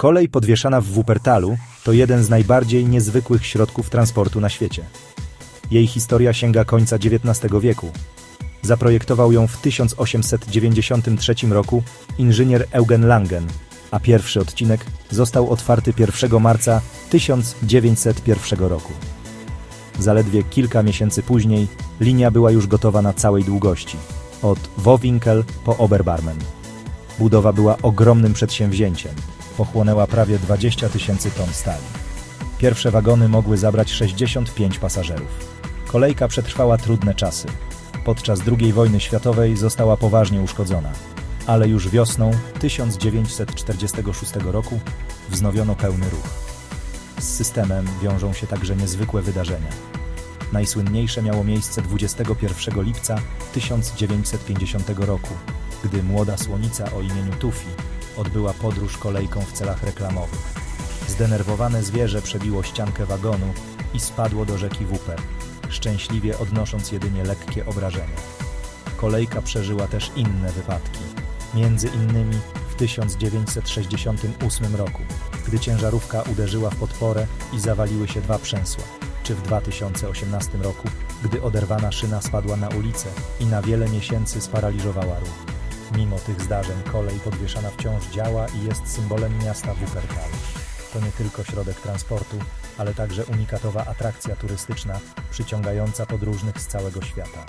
Kolej podwieszana w Wuppertalu to jeden z najbardziej niezwykłych środków transportu na świecie. Jej historia sięga końca XIX wieku. Zaprojektował ją w 1893 roku inżynier Eugen Langen, a pierwszy odcinek został otwarty 1 marca 1901 roku. Zaledwie kilka miesięcy później linia była już gotowa na całej długości, od Wowinkel po Oberbarmen. Budowa była ogromnym przedsięwzięciem. Pochłonęła prawie 20 tysięcy ton stali. Pierwsze wagony mogły zabrać 65 pasażerów. Kolejka przetrwała trudne czasy. Podczas II wojny światowej została poważnie uszkodzona, ale już wiosną 1946 roku wznowiono pełny ruch. Z systemem wiążą się także niezwykłe wydarzenia. Najsłynniejsze miało miejsce 21 lipca 1950 roku, gdy młoda słonica o imieniu Tufi odbyła podróż kolejką w celach reklamowych. Zdenerwowane zwierzę przebiło ściankę wagonu i spadło do rzeki Wupper, szczęśliwie odnosząc jedynie lekkie obrażenia. Kolejka przeżyła też inne wypadki, między innymi w 1968 roku, gdy ciężarówka uderzyła w podporę i zawaliły się dwa przęsła, czy w 2018 roku, gdy oderwana szyna spadła na ulicę i na wiele miesięcy sparaliżowała ruch. Mimo tych zdarzeń kolej podwieszana wciąż działa i jest symbolem miasta Wuppertal. To nie tylko środek transportu, ale także unikatowa atrakcja turystyczna przyciągająca podróżnych z całego świata.